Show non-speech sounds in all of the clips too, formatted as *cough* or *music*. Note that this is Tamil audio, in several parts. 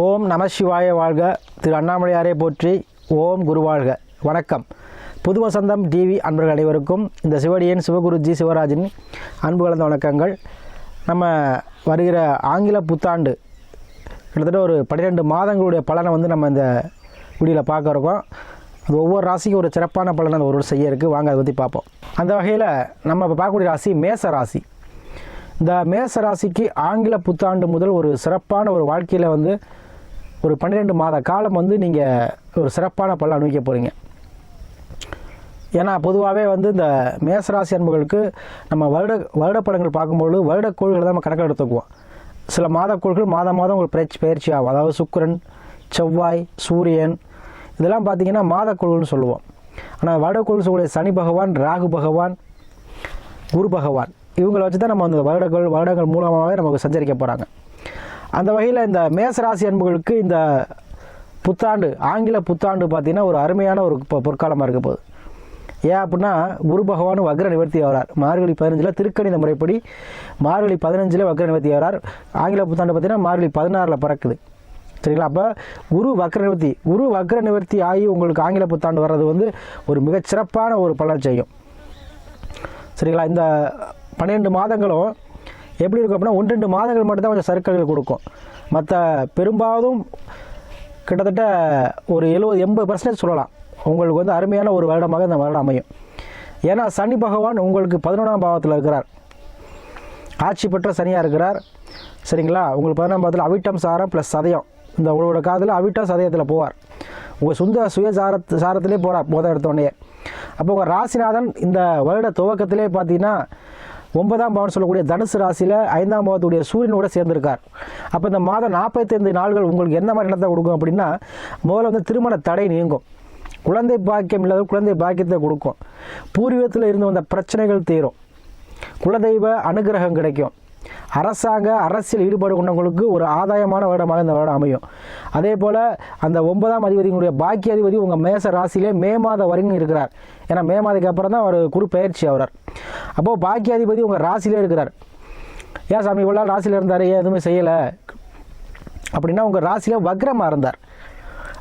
ஓம் நம சிவாய வாழ்க. திரு அண்ணாமலையாரை போற்றி. ஓம் குருவாழ்க வணக்கம். புது வசந்தம் டிவி அன்பர்கள் அனைவருக்கும் இந்த சிவடியன் சிவகுருஜி சிவராஜின் அன்பு கலந்த வணக்கங்கள். நம்ம வருகிற ஆங்கில புத்தாண்டு கிட்டத்தட்ட ஒரு பன்னிரெண்டு மாதங்களுடைய பலனை வந்து நம்ம இந்த வீடியோவில் பார்க்க இருக்கோம். அது ஒவ்வொரு ராசிக்கும் ஒரு சிறப்பான பலனை ஒரு ஒரு செய்ய இருக்குது வாங்க அதை பற்றி பார்ப்போம். அந்த வகையில் நம்ம இப்போ பார்க்கக்கூடிய ராசி மேச ராசி. இந்த மேச ராசிக்கு ஆங்கில புத்தாண்டு முதல் ஒரு சிறப்பான ஒரு வாழ்க்கையில் வந்து ஒரு பன்னிரெண்டு மாத காலம் வந்து நீங்கள் ஒரு சிறப்பான பலன் அனுபவிக்க போகிறீங்க ஏன்னா பொதுவாகவே வந்து இந்த மேசராசி அன்புகளுக்கு நம்ம வருட வருடப்படங்கள் பார்க்கும்பொழுது வருடக்கோள்களை தான் நம்ம கணக்கில் எடுத்துக்குவோம். சில மாதக்கோள்கள் மாதம் மாதம் உங்களுக்கு பயிற்சி பயிற்சி ஆகும். அதாவது சுக்கிரன் செவ்வாய் சூரியன் இதெல்லாம் பார்த்தீங்கன்னா மாதக்கோள்கள்னு சொல்லுவோம். ஆனால் வருடக்கோள் சொல்லக்கூடிய சனி பகவான் ராகு பகவான் குரு பகவான் இவங்களை வச்சு தான் நம்ம அந்த வருடங்கள் வருடங்கள் மூலமாகவே நமக்கு சஞ்சரிக்க போகிறாங்க அந்த வகையில் இந்த மேசராசி அன்புகளுக்கு இந்த புத்தாண்டு ஆங்கில புத்தாண்டு பார்த்திங்கன்னா ஒரு அருமையான ஒரு பொற்காலமாக இருக்க போகுது. ஏன் அப்படின்னா குரு பகவான் வக்ர நிவர்த்தி ஆகிறார் மார்கழி பதினஞ்சில் திருக்கணித முறைப்படி மார்கழி பதினஞ்சில் வக்ர நிவர்த்தி ஆகிறார் ஆங்கில புத்தாண்டு பார்த்தீங்கன்னா மார்கழி பதினாறில் பிறக்குது. சரிங்களா? அப்போ குரு வக்ர நிவர்த்தி குரு வக்ர நிவர்த்தி ஆகி உங்களுக்கு ஆங்கில புத்தாண்டு வர்றது வந்து ஒரு மிகச் சிறப்பான ஒரு பலன் செய்யும். சரிங்களா? இந்த பன்னிரெண்டு மாதங்களும் எப்படி இருக்கும் அப்படின்னா ஒன்று ரெண்டு மாதங்கள் மட்டும்தான் கொஞ்சம் சர்க்கல்கள் கொடுக்கும். மற்ற பெரும்பாலும் கிட்டத்தட்ட ஒரு எழுபது எண்பது பர்சன்டேஜ் சொல்லலாம். உங்களுக்கு வந்து அருமையான ஒரு வருடமாக இந்த வருடம் அமையும். ஏன்னா சனி பகவான் உங்களுக்கு பதினொன்றாம் பாவத்தில் இருக்கிறார். ஆட்சி பெற்ற சனியாக இருக்கிறார். சரிங்களா? உங்களுக்கு பதினொன்றாம் பாவத்தில் அவிட்டம் சாரம் ப்ளஸ் சதயம். இந்த உங்களோட காதில் அவிட்டம் சதயத்தில் போவார். உங்கள் சொந்த சுய சாரத் சாரத்திலே போகிறார் போதை எடுத்தோடனே அப்போ உங்கள் ராசிநாதன் இந்த வருட துவக்கத்திலே பார்த்தீங்கன்னா ஒன்பதாம் பவன் சொல்லக்கூடிய தனுசு ராசியில் ஐந்தாம் பாவத்துடைய சூரியனோட சேர்ந்திருக்கார். அப்போ இந்த மாதம் நாற்பத்தைந்து நாள்கள் உங்களுக்கு என்ன மாதிரி இடத்தை கொடுக்கும் அப்படின்னா முதல்ல வந்து திருமண தடை நீங்கும். குழந்தை பாக்கியம் இல்லாத குழந்தை பாக்கியத்தை கொடுக்கும். பூர்வீகத்தில் இருந்து வந்த பிரச்சனைகள் தீரும். குலதெய்வ அனுகிரகம் கிடைக்கும். அரசாங்க அரசியல் ஈடுபாடு கொண்டவங்களுக்கு ஒரு ஆதாயமான வருடமாக இந்த வருடம் அமையும். அதே போல் அந்த ஒன்பதாம் அதிபதியினுடைய பாக்கிய அதிபதி உங்கள் மேச ராசியிலே மே மாதம் வரைக்கும் இருக்கிறார். ஏன்னா மே மாதத்துக்கு அப்புறம் தான் அவர் குரு பயிற்சி ஆகிறார் அப்போது பாக்கிய அதிபதி உங்கள் ராசியிலே இருக்கிறார். ஏன் சாமி இவ்வளோ நாள் ராசியில் இருந்தார் ஏன் எதுவுமே செய்யலை? அப்படின்னா உங்கள் ராசியில் வக்ரமாக இருந்தார்.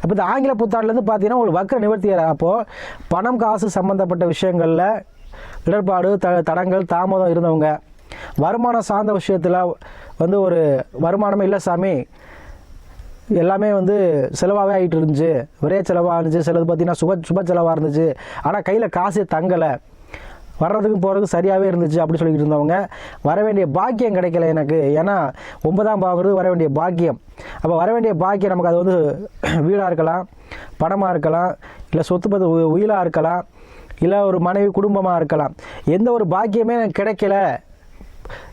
அப்போ இந்த ஆங்கில புத்தாண்டுலேருந்து பார்த்தீங்கன்னா உங்களுக்கு வக்ர நிவர்த்தி அப்போது பணம் காசு சம்மந்தப்பட்ட விஷயங்களில் இடர்பாடு த தடங்கள் தாமதம் இருந்தவங்க வருமானம் சார்ந்த விஷயத்தில் வந்து ஒரு வருமானமே இல்லை சாமி. எல்லாமே வந்து செலவாகவே ஆகிட்டு இருந்துச்சு. ஒரே செலவாக இருந்துச்சு. சிலது பார்த்தீங்கன்னா சுப சுப செலவாக இருந்துச்சு. ஆனால் கையில் காசே தங்கலை. வர்றதுக்கும் போகிறதுக்கும் சரியாகவே இருந்துச்சு அப்படி சொல்லிக்கிட்டு இருந்தவங்க வர வேண்டிய பாக்கியம் கிடைக்கல எனக்கு. ஏன்னா ஒன்பதாம் பாவங்கிறது வர வேண்டிய பாக்கியம். அப்போ வர வேண்டிய பாக்கியம் நமக்கு அது வந்து *clears throat* வீடாக இருக்கலாம் பணமாக இருக்கலாம் இல்லை சொத்து பத்து உ- உயிலாக இருக்கலாம் இல்லை ஒரு மனைவி குடும்பமாக இருக்கலாம். எந்த ஒரு பாக்கியமே எனக்கு கிடைக்கல.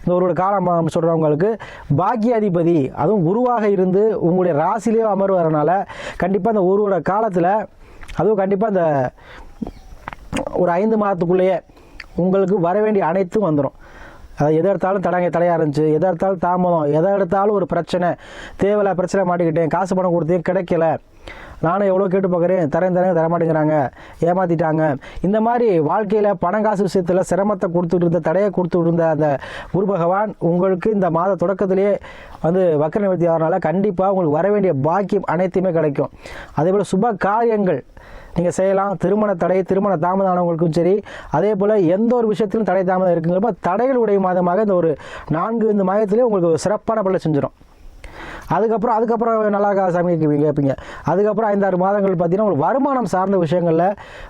இந்த ஒரு காலம் சொல்கிறவங்களுக்கு பாக்கிய அதிபதி அதுவும் குருவாக இருந்து உங்களுடைய ராசிலேயே அமர்வறனால கண்டிப்பாக அந்த ஒருவோட காலத்தில் அதுவும் கண்டிப்பாக அந்த ஒரு ஐந்து மாதத்துக்குள்ளேயே உங்களுக்கு வர வேண்டிய அனைத்தும் வந்துடும் அதாவது எதை எடுத்தாலும் தடங்க தடையாக இருந்துச்சு. எதை எடுத்தாலும் தாமதம். எதை எடுத்தாலும் ஒரு பிரச்சனை. தேவையில்லை பிரச்சனை மாட்டிக்கிட்டேன். காசு பணம் கொடுத்தேன் கிடைக்கல. நானும் எவ்வளோ கேட்டு பார்க்குறேன். தரேன் தரேன் தர மாட்டேங்கிறாங்க ஏமாற்றிட்டாங்க இந்த மாதிரி வாழ்க்கையில் பணம் காசு விஷயத்தில் சிரமத்தை கொடுத்துட்டு இருந்த தடையை கொடுத்துட்டு இருந்த அந்த குரு பகவான் உங்களுக்கு இந்த மாத தொடக்கத்திலேயே வந்து வக்கர நிவர்த்தி ஆகிறனால கண்டிப்பாக உங்களுக்கு வர வேண்டிய பாக்கியம் அனைத்துமே கிடைக்கும். அதே போல் சுப காரியங்கள். நீங்கள் செய்யலாம். திருமண தடை திருமண தாமதமானவங்களுக்கும் சரி அதே போல் எந்த ஒரு விஷயத்திலும் தடை தாமதம் இருக்குங்கிறப்ப தடைகள் உடைய மாதமாக இந்த ஒரு நான்கு இந்த மாதத்திலே உங்களுக்கு ஒரு சிறப்பான பல செஞ்சிடும் அதுக்கப்புறம் அதுக்கப்புறம் நல்லா இருக்கா சாமி கேட்பீங்க அதுக்கப்புறம் அதுக்கப்புறம் ஐந்தாறு மாதங்கள் பார்த்தீங்கன்னா உங்களுக்கு வருமானம் சார்ந்த விஷயங்களில்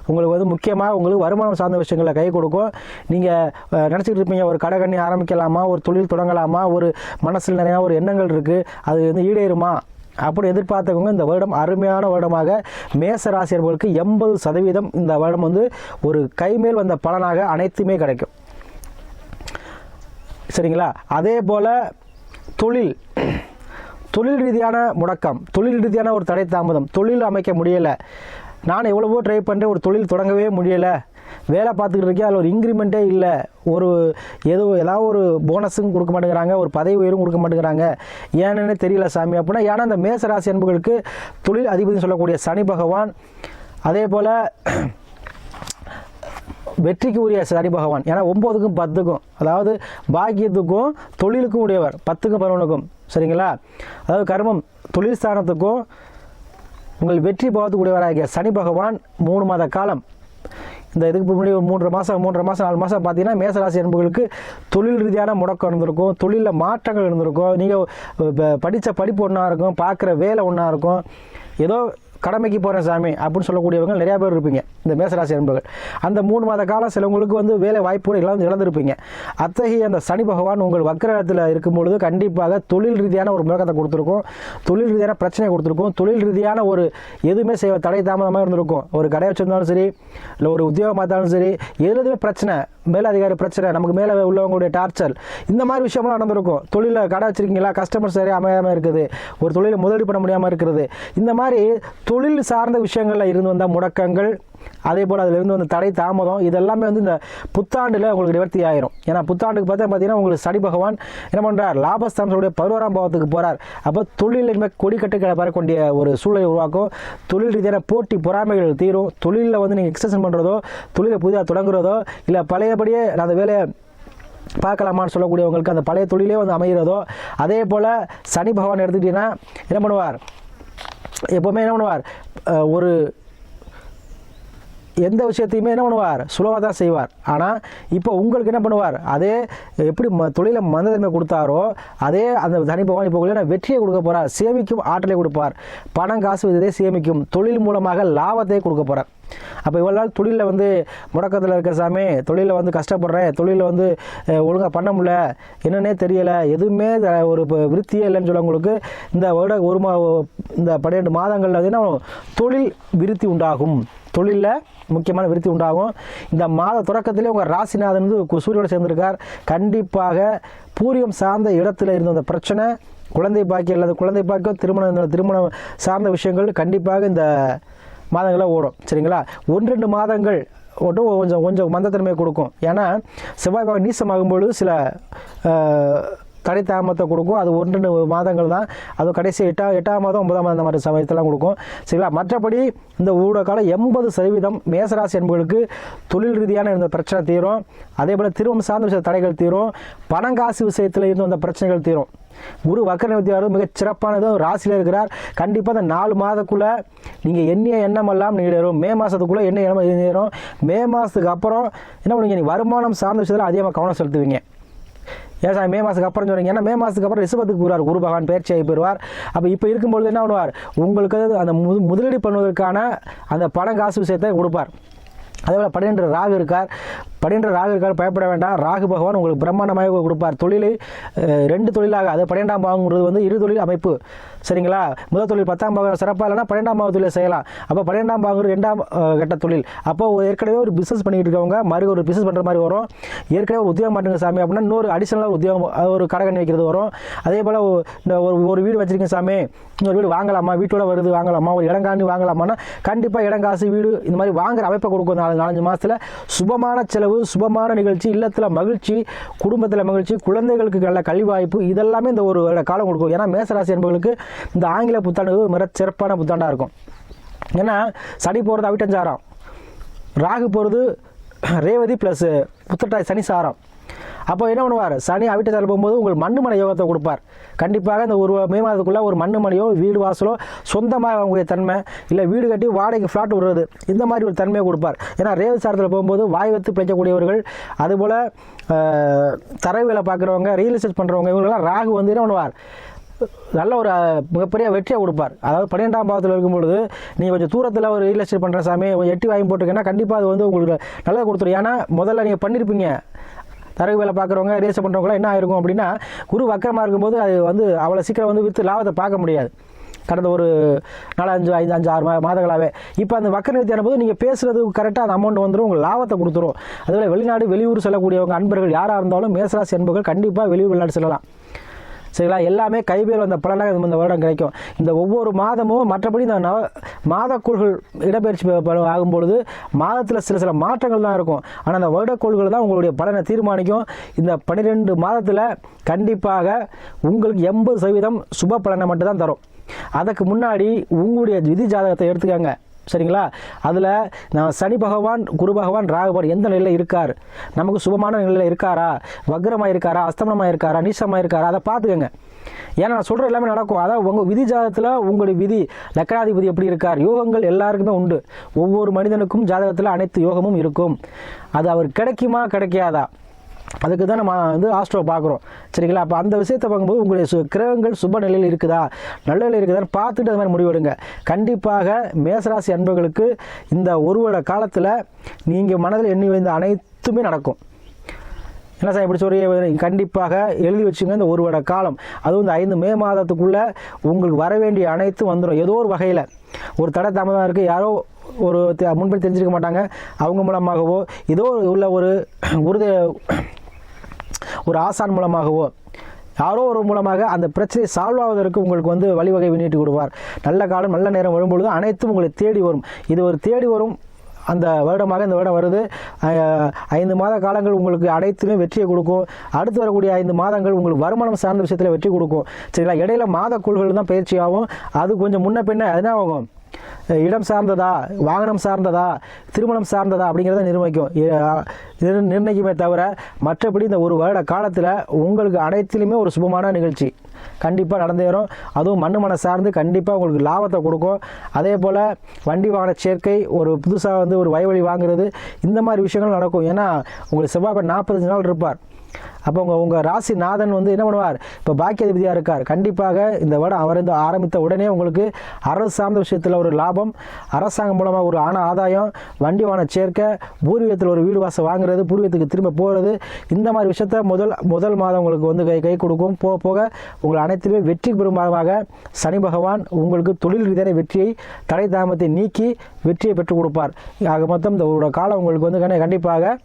உங்களுக்கு வந்து முக்கியமாக உங்களுக்கு வருமானம் சார்ந்த விஷயங்களில் கை கொடுக்கும். நீங்கள் நினச்சிட்டு இருப்பீங்க ஒரு கடை கண்ணி ஆரம்பிக்கலாமா? ஒரு தொழில் தொடங்கலாமா? ஒரு மனசில் நிறையா ஒரு எண்ணங்கள் இருக்குது அது வந்து ஈடேறுமா? அப்படி எதிர்பார்த்தவங்க இந்த வருடம் அருமையான வருடமாக மேச ராசியர்களுக்கு எண்பது சதவீதம் இந்த வருடம் வந்து ஒரு கைமேல் வந்த பலனாக அனைத்துமே கிடைக்கும். சரிங்களா? அதே போல் தொழில். தொழில் ரீதியான முடக்கம் தொழில் ரீதியான ஒரு தடை தாமதம் தொழில் அமைக்க முடியலை. நான் எவ்வளவோ ட்ரை பண்ணுறேன் ஒரு தொழில் தொடங்கவே முடியலை. வேலை பார்த்துக்கிட்டு இருக்கேன் அதில் ஒரு இன்க்ரிமெண்ட்டே இல்லை. ஒரு ஏதோ ஏதாவது ஒரு போனஸும் கொடுக்க மாட்டேங்கிறாங்க ஒரு பதவி உயரும் கொடுக்க மாட்டேங்கிறாங்க. ஏன்னு தெரியல சாமி. அப்படின்னா ஏன்னா இந்த மேசராசி அன்புகளுக்கு தொழில் அதிபதி சொல்லக்கூடிய சனி பகவான் அதே போல் வெற்றிக்கு உரிய சனி பகவான். ஏன்னா ஒம்போதுக்கும் பத்துக்கும் அதாவது பாக்கியத்துக்கும் தொழிலுக்கும் உடையவர். பத்துக்கும் பதினொன்றுக்கும் சரிங்களா? அதாவது கர்மம் தொழில் ஸ்தானத்துக்கும் உங்கள் வெற்றி பாவத்துக்குடையவராகிய சனி பகவான் மூணு மாத காலம். இந்த இதுக்கு முன்னாடி ஒரு மூன்றரை மாதம் மூன்றரை மாதம் நாலு மாதம் பார்த்தீங்கன்னா மேசராசி அன்புகளுக்கு தொழில் ரீதியான முடக்கம் இருந்திருக்கும் தொழிலில் மாற்றங்கள் இருந்திருக்கும். நீங்கள் படித்த படிப்பு ஒன்றா இருக்கும் பார்க்குற வேலை ஒன்றா இருக்கும். ஏதோ கடமைக்கு போகிறேன் சாமி அப்படின்னு சொல்லக்கூடியவங்க நிறையா பேர் இருப்பீங்க. இந்த மேசராசி என்பவர்கள் அந்த மூணு மாத காலம் சிலவங்களுக்கு வந்து வேலை வாய்ப்புகள் இழந்து இழந்திருப்பீங்க. அத்தகைய அந்த சனி பகவான் உங்கள் வக்கரத்தில் இருக்கும் பொழுது கண்டிப்பாக தொழில் ரீதியான ஒரு முழக்கத்தை கொடுத்துருக்கும். தொழில் ரீதியான பிரச்சனை கொடுத்துருக்கும். தொழில் ரீதியான ஒரு எதுவுமே செய்ய தடை தாமதமாக இருந்திருக்கும். ஒரு கடை வச்சுருந்தாலும் சரி இல்லை ஒரு உத்தியோகமாக இருந்தாலும் சரி எதுவுமே பிரச்சனை மேலதிகாரி பிரச்சனை நமக்கு மேலே உள்ளவங்களுடைய டார்ச்சர் இந்த மாதிரி விஷயம்லாம் நடந்திருக்கும். தொழிலில் கடை வச்சிருக்கீங்களா? கஸ்டமர் சரியாக அமையாமல் இருக்குது. ஒரு தொழிலை முதலீடு பண்ண முடியாமல் இருக்கிறது இந்த மாதிரி தொழில் சார்ந்த விஷயங்களில் இருந்து வந்த முடக்கங்கள் அதே போல் அதிலிருந்து வந்து தடை தாமதம் இதெல்லாமே வந்து இந்த புத்தாண்டில் உங்களுக்கு நிவர்த்தி ஆயிரும். ஏன்னா புத்தாண்டுக்கு பார்த்தா பார்த்தீங்கன்னா உங்களுக்கு சனி பகவான் என்ன பண்ணுறார் லாபஸ்தானத்துடைய பதினோராம் பாவத்துக்கு போகிறார் அப்போ தொழிலின்மை இனிமேல் கொடி ஒரு சூழலை உருவாக்கும். தொழில் ரீதியான போட்டி பொறாமைகள் தீரும். தொழிலில் வந்து நீங்கள் எக்ஸ்டென்ஷன் பண்ணுறதோ தொழிலை புதிதாக தொடங்குறதோ இல்லை பழையபடியே நான் அந்த வேலையை பார்க்கலாமான்னு சொல்லக்கூடியவங்களுக்கு அந்த பழைய தொழிலே வந்து அமைகிறதோ அதே போல் சனி பகவான் எடுத்துக்கிட்டீங்கன்னா என்ன பண்ணுவார்? எப்போவுமே என்ன பண்ணுவார்? ஒரு எந்த விஷயத்தையுமே என்ன பண்ணுவார்? சுலபாக தான் செய்வார். ஆனால் இப்போ உங்களுக்கு என்ன பண்ணுவார்? அதே எப்படி ம தொழிலை மந்ததன்மை கொடுத்தாரோ அதே அந்த தனி பகவான் இப்போ வெற்றியை கொடுக்க போகிறார் சேமிக்கும் ஆற்றலை கொடுப்பார். பணம் காசு இதே சேமிக்கும் தொழில் மூலமாக லாபத்தை கொடுக்க போகிறார் அப்போ இவ்வளோ நாள் தொழிலில் வந்து முடக்கத்தில் இருக்க சாமி தொழிலில் வந்து கஷ்டப்படுறேன் தொழிலில் வந்து ஒழுங்காக பண்ண முடியல என்னன்னே தெரியலை எதுவுமே ஒரு இப்போ விருத்தியே இல்லைன்னு சொல்லவங்களுக்கு இந்த வருட ஒரு மா இந்த பன்னிரெண்டு மாதங்களில் பார்த்தீங்கன்னா தொழில் விருத்தி உண்டாகும். தொழிலில் முக்கியமான விருத்தி உண்டாகும். இந்த மாத தொடக்கத்திலே உங்கள் ராசிநாதன் வந்து கு- சூரியனோட சேர்ந்திருக்கார். கண்டிப்பாக பூரியம் சார்ந்த இடத்துல இருந்த அந்த பிரச்சனை குழந்தை பாக்கியம் அல்லது குழந்தை பாக்கியம் திருமணம் திருமணம் சார்ந்த விஷயங்கள் கண்டிப்பாக இந்த மாதங்களாக ஓடும். சரிங்களா? ஒன்று ரெண்டு மாதங்கள் ஒட்டும் கொஞ்சம் கொஞ்சம் மந்தத்தன்மையை கொடுக்கும். ஏன்னா செவ்வாய் பகவான் நீசமாகும் பொழுது சில தடை தாமத்தை கொடுக்கும். அது ஒன்று ரெண்டு மாதங்கள் தான். அது கடைசி எட்டாம் எட்டாம் மாதம் ஒன்பதாம் மாதம் அந்த மாதிரி சமயத்தெல்லாம் கொடுக்கும். சரிங்களா? மற்றபடி இந்த ஊட காலம் எண்பது சதவீதம் மேசராசி என்பவர்களுக்கு தொழில் ரீதியான இந்த பிரச்சனை தீரும். அதே போல் திருமணம் சார்ந்த விஷய தடைகள் தீரும். பணம் காசு விஷயத்தில் இருந்து வந்த பிரச்சனைகள் தீரும். குரு வக்கரநிவர்த்தியார் மிக சிறப்பானது. ஒரு ராசியில் இருக்கிறார். கண்டிப்பாக அந்த நாலு மாதக்குள்ளே நீங்கள் எண்ணிய எண்ணமெல்லாம் நீடரும். மே மாதத்துக்குள்ளே என்ன எண்ணம் நீடரும். மே மாதத்துக்கு அப்புறம் என்ன பண்ணுவீங்க? நீ வருமானம் சார்ந்த விஷயத்தில் அதிகமாக கவனம் செலுத்துவீங்க. ஏன் சார் மே மாதத்துக்கு அப்புறம் சொல்றீங்க ஏன்னா மே மாதத்துக்கு அப்புறம் ரிஷபத்துக்கு போகிறார் குரு பகவான் பயிற்சியாகி போயிடுவார். அப்போ இப்போ இருக்கும்பொழுது என்ன பண்ணுவார்? உங்களுக்கு அந்த மு- முதலீடு பண்ணுவதற்கான அந்த பணம் காசு விஷயத்தை கொடுப்பார். அதே போல் பன்னிரெண்டு ராகு இருக்கார். பன்னிரெண்டு ராகு பயப்பட வேண்டாம். ராகு பகவான் உங்களுக்கு பிரம்மாண்டமாக கொடுப்பார். தொழிலை ரெண்டு தொழிலாக அது பன்னிரெண்டாம் பாவங்கிறது வந்து இரு தொழில் அமைப்பு. சரிங்களா? முதல் தொழில் பத்தாம் பாகம் சிறப்பாக இல்லைன்னா பன்னெண்டாம் பாவ செய்யலாம். அப்போ பன்னெண்டாம் பாகம் ரெண்டாம் கட்ட தொழில். அப்போ ஏற்கனவே ஒரு பிஸ்னஸ் பண்ணிட்டு இருக்கவங்க மாதிரி ஒரு பிஸ்னஸ் பண்ணுற மாதிரி வரும். ஏற்கனவே ஒரு உத்தியோகம் பண்ணுங்க சாமி அப்படின்னா இன்னொரு அடிஷனலாக உத்தியோகம் ஒரு கடை கண்ணி வைக்கிறது வரும். அதே போல் இந்த ஒரு ஒரு வீடு வச்சிருக்கேன் சாமி. இன்னொரு வீடு வாங்கலாமா? வீட்டோட வருது வாங்கலாமா? ஒரு இடங்காண்டி வாங்கலாமான்னா கண்டிப்பாக இடங்காசு வீடு இந்த மாதிரி வாங்குற அமைப்பை கொடுக்கும். நாலு நாலஞ்சு மாதத்தில் சுபமான செலவு சுபமான நிகழ்ச்சி இல்லத்தில் மகிழ்ச்சி குடும்பத்தில் மகிழ்ச்சி குழந்தைகளுக்கு நல்ல கல்வி வாய்ப்பு இதெல்லாமே இந்த ஒரு காலம் கொடுக்கும். ஏன்னா மேசராசி என்பவர்களுக்கு இந்த ஆங்கில புத்தாண்டு ஒரு மிக சிறப்பான புத்தாண்டாக இருக்கும். ஏன்னா சனி போகிறது அவிட்டஞ்சாரம். ராகு போகிறது ரேவதி ப்ளஸ் புத்தட்டாய் சனி சாரம். அப்போ என்ன பண்ணுவார்? சனி அவிட்டத்தில் போகும்போது உங்களுக்கு மண்ணு மனை யோகத்தை கொடுப்பார். கண்டிப்பாக இந்த ஒரு மே மாதத்துக்குள்ளே ஒரு மண்ணு மனையோ வீடு வாசலோ சொந்தமாக அவங்களுடைய தன்மை இல்லை வீடு கட்டி வாடகைக்கு ஃப்ளாட் விடுறது இந்த மாதிரி ஒரு தன்மையை கொடுப்பார். ஏன்னா ரேவ சாரத்தில் போகும்போது வாய் வைத்து பிழைக்கக்கூடியவர்கள் அதுபோல் அஹ், தரை வேலை பார்க்குறவங்க ரியல் எஸ்டேட் பண்ணுறவங்க இவங்களெல்லாம் ராகு வந்து என்ன பண்ணுவார்? நல்ல ஒரு மிகப்பெரிய வெற்றியை கொடுப்பார். அதாவது பன்னிரெண்டாம் பாவத்தில் இருக்கும்பொழுது நீங்கள் கொஞ்சம் தூரத்தில் ஒரு ரியல் எஸ்டேட் பண்ணுற சாமி எட்டி வாங்கி போட்டிருக்கேன்னா கண்டிப்பாக அது வந்து உங்களுக்கு நல்லது கொடுத்துரும். ஏன்னா முதல்ல நீங்கள் பண்ணியிருப்பீங்க தரகு வேலை பார்க்குறவங்க ரேஸ் பண்ணுறவங்க பண்ணுறவங்களாம் என்ன ஆயிருக்கும் அப்படின்னா குரு வக்கரமாக இருக்கும்போது அது வந்து அவ்வளோ சீக்கிரம் வந்து விற்று லாபத்தை பார்க்க முடியாது. கடந்த ஒரு நாலஞ்சு ஐந்து அஞ்சு ஆறு மாதங்களாகவே இப்போ அந்த வக்கர நிறுத்தியான போது நீங்கள் பேசுகிறது கரெக்டாக அந்த அமௌண்ட் வந்துடும் உங்களுக்கு லாபத்தை கொடுத்துரும். அதுபோல் வெளிநாடு வெளியூர் செல்லக்கூடியவங்க அன்பர்கள் யாராக இருந்தாலும் மேசராசி அன்பர்கள் கண்டிப்பாக வெளியூர் வெளிநாடு செல்லலாம். சரிங்களா? எல்லாமே கைவேல் வந்த பலனாக இந்த வருடம் கிடைக்கும். இந்த ஒவ்வொரு மாதமும் மற்றபடி இந்த நவ மாதக்கோள்கள் இடப்பெயர்ச்சி ஆகும்பொழுது மாதத்தில் சில சில மாற்றங்கள் தான் இருக்கும். ஆனால் அந்த வருடக்கோள்கள் தான் உங்களுடைய பலனை தீர்மானிக்கும். இந்த பன்னிரெண்டு மாதத்தில் கண்டிப்பாக உங்களுக்கு எண்பது சதவீதம் சுப பலனை மட்டும்தான் தரும். அதுக்கு முன்னாடி உங்களுடைய விதி ஜாதகத்தை எடுத்துக்கங்க. சரிங்களா? அதில் நான் சனி பகவான் குரு பகவான் ராகுபர் எந்த நிலையில் இருக்கார்? நமக்கு சுபமான நிலையில் இருக்காரா? வக்ரமாக இருக்காரா அஸ்தமனமாக இருக்காரா நீசமாக இருக்காரா அதை பார்த்துக்கோங்க. ஏன்னா நான் சொல்கிற எல்லாமே நடக்கும். அதாவது உங்கள் விதி ஜாதகத்தில் உங்களுடைய விதி லக்கணாதிபதி எப்படி இருக்கார்? யோகங்கள் எல்லாருக்குமே உண்டு. ஒவ்வொரு மனிதனுக்கும் ஜாதகத்தில் அனைத்து யோகமும் இருக்கும். அது அவர் கிடைக்குமா கிடைக்காதா? அதுக்கு தான் நம்ம வந்து ஆஸ்ட்ரோ பார்க்குறோம். சரிங்களா? அப்போ அந்த விஷயத்தை பார்க்கும்போது உங்களுடைய சு கிரகங்கள் சுப நிலையில் இருக்குதா? நல்ல நிலையில் இருக்குதான்னு பார்த்துட்டு அது மாதிரி முடிவெடுங்க. கண்டிப்பாக மேசராசி அன்பர்களுக்கு இந்த ஒரு வருட காலத்தில் நீங்கள் மனதில் எண்ணி வைந்த அனைத்துமே நடக்கும். என்ன சார் இப்படி சொல்லி கண்டிப்பாக எழுதி வச்சுங்க இந்த ஒரு வருட காலம். அதுவும் இந்த ஐந்து மே மாதத்துக்குள்ளே உங்களுக்கு வர வேண்டிய அனைத்தும் வந்துடும் ஏதோ ஒரு வகையில். ஒரு தடை தாமதம் இருக்குது யாரோ ஒரு தெ- முன்பே தெரிஞ்சிருக்க மாட்டாங்க. அவங்க மூலமாகவோ ஏதோ உள்ள ஒரு உறுதி ஒரு ஆசான் மூலமாகவோ யாரோ ஒரு மூலமாக அந்த பிரச்சனையை சால்வ் ஆவதற்கு உங்களுக்கு வந்து வழிவகை நீட்டி கொடுப்பார். நல்ல காலம் நல்ல நேரம் வரும்பொழுது அனைத்தும் உங்களை தேடி வரும். இது ஒரு தேடி வரும் அந்த வருடமாக இந்த வருடம் வருது. ஐந்து மாத காலங்கள் உங்களுக்கு அனைத்துமே வெற்றியை கொடுக்கும். அடுத்து வரக்கூடிய ஐந்து மாதங்கள் உங்களுக்கு வருமானம் சார்ந்த விஷயத்தில் வெற்றி கொடுக்கும். சரிங்களா? இடையில மாத குழுகள் தான் பயிற்சி ஆகும். அது கொஞ்சம் முன்ன பின்ன என்ன ஆகும்? இடம் சார்ந்ததா? வாகனம் சார்ந்ததா? திருமணம் சார்ந்ததா? அப்படிங்கிறத நிர்ணயிக்கும் நிர்ணயிக்குமே தவிர மற்றபடி இந்த ஒரு வருட காலத்தில் உங்களுக்கு அனைத்திலுமே ஒரு சுபமான நிகழ்ச்சி. கண்டிப்பாக நடந்தேறும். அதுவும் மண் மனை சார்ந்து கண்டிப்பாக உங்களுக்கு லாபத்தை கொடுக்கும். அதே போல் வண்டி வாகன சேர்க்கை ஒரு புதுசாக வந்து ஒரு வயவழி வாங்குறது இந்த மாதிரி விஷயங்கள் நடக்கும். ஏன்னா உங்களுக்கு செவ்வாய் நாற்பத்தஞ்சு நாள் இருப்பார். அப்போ உங்கள் உங்கள் ராசி நாதன் வந்து என்ன பண்ணுவார்? இப்போ பாக்கியாதிபதியாக இருக்கார். கண்டிப்பாக இந்த வருடம் அவர் இந்த ஆரம்பித்த உடனே உங்களுக்கு அரசு சார்ந்த விஷயத்தில் ஒரு லாபம் அரசாங்கம் மூலமாக ஒரு ஆன ஆதாயம் வண்டி வாகன சேர்க்க பூர்வீகத்தில் ஒரு வீடு வாசல் வாங்குறது பூர்வீகத்துக்கு திரும்ப போகிறது இந்த மாதிரி விஷயத்த முதல் முதல் மாதம் உங்களுக்கு வந்து கை கை கொடுக்கும். போக போக உங்கள் அனைத்துமே வெற்றி பெறும் மாதமாக சனி பகவான் உங்களுக்கு தொழில் ரீதியான வெற்றியை தடை தாமத்தை நீக்கி வெற்றியை பெற்றுக் கொடுப்பார். ஆக மொத்தம் இந்த ஒரு காலம் உங்களுக்கு வந்து கண்டிப்பாக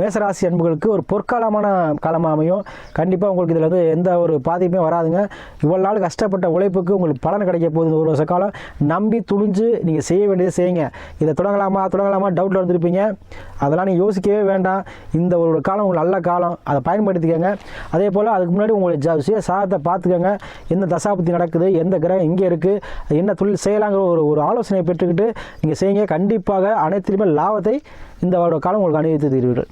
மேசராசி அன்புகளுக்கு ஒரு பொற்காலமான காலமாக அமையும். கண்டிப்பாக உங்களுக்கு இதில் வந்து எந்த ஒரு பாதிப்புமே வராதுங்க. இவ்வளோ நாள் கஷ்டப்பட்ட உழைப்புக்கு உங்களுக்கு பலன் கிடைக்க போகுது ஒரு வருஷ காலம். நம்பி துணிஞ்சு நீங்கள் செய்ய வேண்டியதை செய்யுங்க. இதை தொடங்கலாமா தொடங்கலாமா டவுட்டில் வந்துருப்பீங்க அதெல்லாம் நீங்கள் யோசிக்கவே வேண்டாம். இந்த ஒரு காலம் உங்களுக்கு நல்ல காலம். அதை பயன்படுத்திக்கோங்க. அதே போல் அதுக்கு முன்னாடி உங்களுடைய ஜ சுய சாதத்தை பார்த்துக்கோங்க. என்ன தசாபத்தி நடக்குது எந்த கிரகம் எங்கே இருக்குது என்ன தொழில் செய்யலாங்கிற ஒரு ஒரு ஆலோசனையை பெற்றுக்கிட்டு நீங்கள் செய்யுங்க. கண்டிப்பாக அனைத்திலுமே லாபத்தை இந்த வருட காலம் உங்களுக்கு அனுபவித்து தருவீர்கள்.